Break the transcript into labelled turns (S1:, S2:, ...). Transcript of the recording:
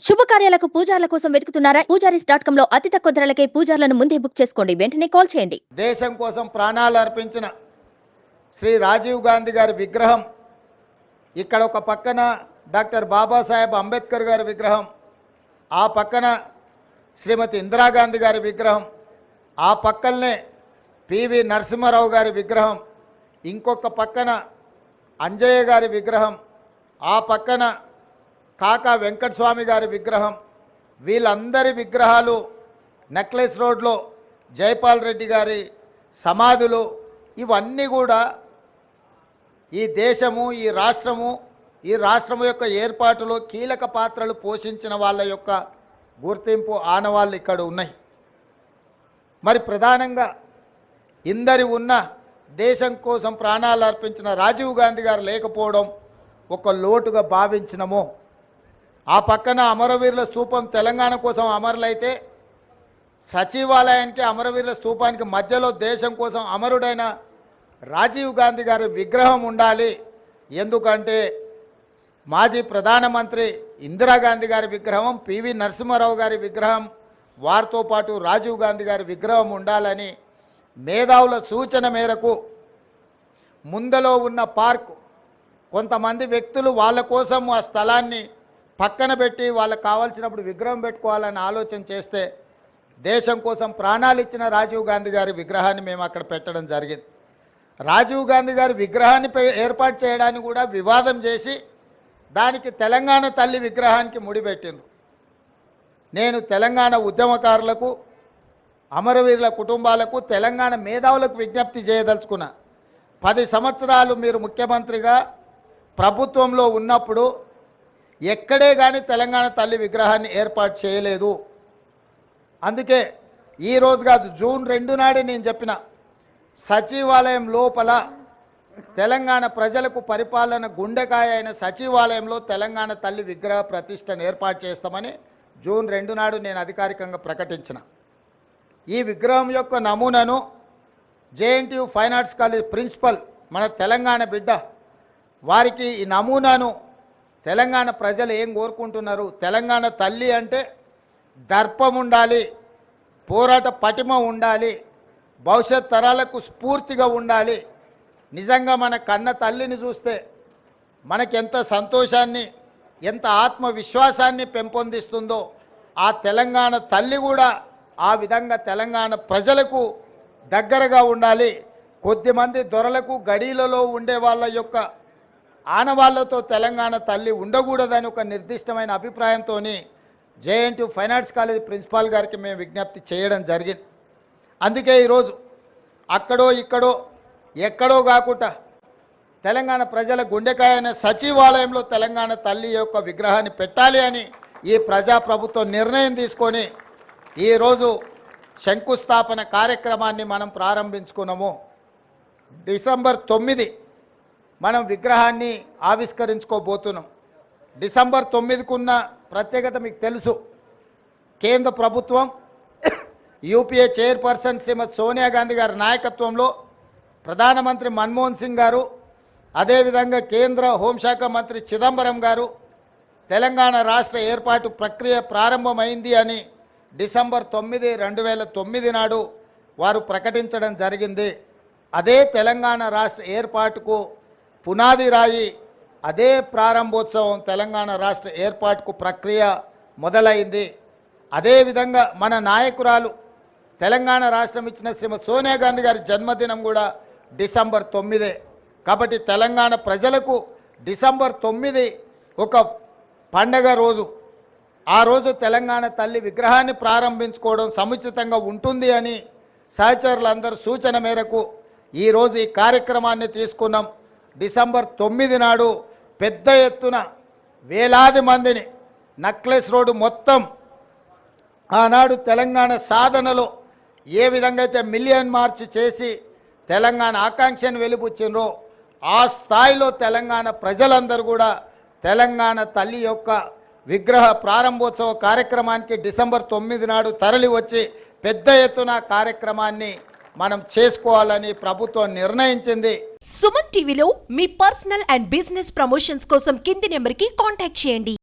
S1: శుభకార్యాలకు పూజార్ల కోసం వెతుకుతున్నారా? పూజారీస్ డాట్ కామ్లో అతి తక్కువ ధరలకే పూజార్లను ముందే బుక్ చేసుకోండి. వెంటనే కాల్ చేయండి.
S2: దేశం కోసం ప్రాణాలు అర్పించిన శ్రీ రాజీవ్ గాంధీ గారి విగ్రహం ఇక్కడ ఒక పక్కన డాక్టర్ బాబాసాహెబ్ అంబేద్కర్ గారి విగ్రహం ఆ పక్కన శ్రీమతి ఇందిరాగాంధీ గారి విగ్రహం ఆ పక్కనే పివి నరసింహారావు గారి విగ్రహం ఇంకొక పక్కన అంజయ్య గారి విగ్రహం ఆ పక్కన కాకా వెంకటస్వామి గారి విగ్రహం వీళ్ళందరి విగ్రహాలు నెక్లెస్ రోడ్లో జైపాల్ రెడ్డి గారి సమాధులు ఇవన్నీ కూడా ఈ దేశము ఈ రాష్ట్రము ఈ రాష్ట్రం యొక్క ఏర్పాటులో కీలక పాత్రలు పోషించిన వాళ్ళ యొక్క గుర్తింపు ఆనవాళ్ళు ఇక్కడ ఉన్నాయి. మరి ప్రధానంగా ఇందరి ఉన్న దేశం కోసం ప్రాణాలు అర్పించిన రాజీవ్ గాంధీ గారు లేకపోవడం ఒక లోటుగా భావించినము ఆ పక్కన అమరవీరుల స్థూపం తెలంగాణ కోసం అమరులైతే సచివాలయానికి అమరవీరుల స్థూపానికి మధ్యలో దేశం కోసం అమరుడైన రాజీవ్ గాంధీ గారి విగ్రహం ఉండాలి. ఎందుకంటే మాజీ ప్రధానమంత్రి ఇందిరాగాంధీ గారి విగ్రహం పివి నరసింహారావు గారి విగ్రహం వారితో పాటు రాజీవ్ గాంధీ గారి విగ్రహం ఉండాలని మేధావుల సూచన మేరకు ముందలో ఉన్న పార్క్ కొంతమంది వ్యక్తులు వాళ్ళ కోసం ఆ స్థలాన్ని పక్కన పెట్టి వాళ్ళకి కావాల్సినప్పుడు విగ్రహం పెట్టుకోవాలని ఆలోచన చేస్తే దేశం కోసం ప్రాణాలు ఇచ్చిన రాజీవ్ గాంధీ గారి విగ్రహాన్ని మేము అక్కడ పెట్టడం జరిగింది. రాజీవ్ గాంధీ గారి విగ్రహాన్ని ఏర్పాటు చేయడానికి కూడా వివాదం చేసి దానికి తెలంగాణ తల్లి విగ్రహానికి ముడిపెట్టిండ్రు. నేను తెలంగాణ ఉద్యమకారులకు అమరవీరుల కుటుంబాలకు తెలంగాణ మేధావులకు విజ్ఞప్తి చేయదలుచుకున్నా. పది సంవత్సరాలు మీరు ముఖ్యమంత్రిగా ప్రభుత్వంలో ఉన్నప్పుడు ఎక్కడే కానీ తెలంగాణ తల్లి విగ్రహాన్ని ఏర్పాటు చేయలేదు. అందుకే ఈరోజు కాదు జూన్ రెండు నాడే నేను చెప్పిన సచివాలయం లోపల తెలంగాణ ప్రజలకు పరిపాలన గుండెకాయ అయిన సచివాలయంలో తెలంగాణ తల్లి విగ్రహ ప్రతిష్టను ఏర్పాటు చేస్తామని జూన్ రెండు నాడు నేను అధికారికంగా ప్రకటించిన. ఈ విగ్రహం యొక్క నమూనాను JNTU fine arts college principal మన తెలంగాణ బిడ్డ వారికి ఈ నమూనాను తెలంగాణ ప్రజలు ఏం కోరుకుంటున్నారు? తెలంగాణ తల్లి అంటే దర్పం ఉండాలి పోరాట పటిమ ఉండాలి భవిష్యత్ తరాలకు స్ఫూర్తిగా ఉండాలి. నిజంగా మన కన్న తల్లిని చూస్తే మనకెంత సంతోషాన్ని ఎంత ఆత్మవిశ్వాసాన్ని పెంపొందిస్తుందో ఆ తెలంగాణ తల్లి కూడా ఆ విధంగా తెలంగాణ ప్రజలకు దగ్గరగా ఉండాలి. కొద్దిమంది దొరలకు గడీలలో ఉండే వాళ్ళ యొక్క ఆనవాళ్ళతో తెలంగాణ తల్లి ఉండకూడదని ఒక నిర్దిష్టమైన అభిప్రాయంతో JNT fine arts college principal గారికి మేము విజ్ఞప్తి చేయడం జరిగింది. అందుకే ఈరోజు అక్కడో ఇక్కడో ఎక్కడో కాకుండా తెలంగాణ ప్రజల గుండెకాయ అనే సచివాలయంలో తెలంగాణ తల్లి యొక్క విగ్రహాన్ని పెట్టాలి అని ఈ ప్రజాప్రభుత్వం నిర్ణయం తీసుకొని ఈరోజు శంకుస్థాపన కార్యక్రమాన్ని మనం ప్రారంభించుకున్నాము. డిసెంబర్ తొమ్మిది మనం విగ్రహాన్ని ఆవిష్కరించుకోబోతున్నాం. డిసెంబర్ తొమ్మిదికున్న ప్రత్యేకత మీకు తెలుసు. కేంద్ర ప్రభుత్వం యూపీఏ చైర్పర్సన్ శ్రీమతి సోనియా గాంధీ గారి నాయకత్వంలో ప్రధానమంత్రి మన్మోహన్ సింగ్ గారు అదేవిధంగా కేంద్ర హోంశాఖ మంత్రి చిదంబరం గారు తెలంగాణ రాష్ట్ర ఏర్పాటు ప్రక్రియ ప్రారంభమైంది అని డిసెంబర్ తొమ్మిది రెండు వేల తొమ్మిది నాడు వారు ప్రకటించడం జరిగింది. అదే తెలంగాణ రాష్ట్ర ఏర్పాటుకు పునాది రాయి అదే ప్రారంభోత్సవం తెలంగాణ రాష్ట్ర ఏర్పాటుకు ప్రక్రియ మొదలైంది. అదేవిధంగా మన నాయకురాలు తెలంగాణ రాష్ట్రం ఇచ్చిన శ్రీమతి సోనియా గాంధీ గారి జన్మదినం కూడా డిసెంబర్ తొమ్మిదే. కాబట్టి తెలంగాణ ప్రజలకు డిసెంబర్ తొమ్మిది ఒక పండగ రోజు. ఆ రోజు తెలంగాణ తల్లి విగ్రహాన్ని ప్రారంభించుకోవడం సముచితంగా ఉంటుంది అని సహచరులందరూ సూచన మేరకు ఈరోజు ఈ కార్యక్రమాన్ని తీసుకున్నాం. డిసెంబర్ తొమ్మిది నాడు పెద్ద ఎత్తున వేలాది మందిని నక్లెస్ రోడ్డు మొత్తం ఆనాడు తెలంగాణ సాధనలో ఏ విధంగా అయితే మిలియన్ మార్చ్ చేసి తెలంగాణ ఆకాంక్షను వెలిపుచ్చిండ్రో ఆ స్థాయిలో తెలంగాణ ప్రజలందరూ కూడా తెలంగాణ తల్లి యొక్క విగ్రహ ప్రారంభోత్సవ కార్యక్రమానికి డిసెంబర్ తొమ్మిది నాడు తరలి వచ్చి పెద్ద ఎత్తున కార్యక్రమాన్ని మనం చేసుకోవాలని ప్రభుత్వం నిర్ణయించింది.
S3: సుమన్ టీవీలో మీ పర్సనల్ అండ్ బిజినెస్ ప్రమోషన్స్ కోసం కింది నెంబర్కి కాంటాక్ట్ చేయండి.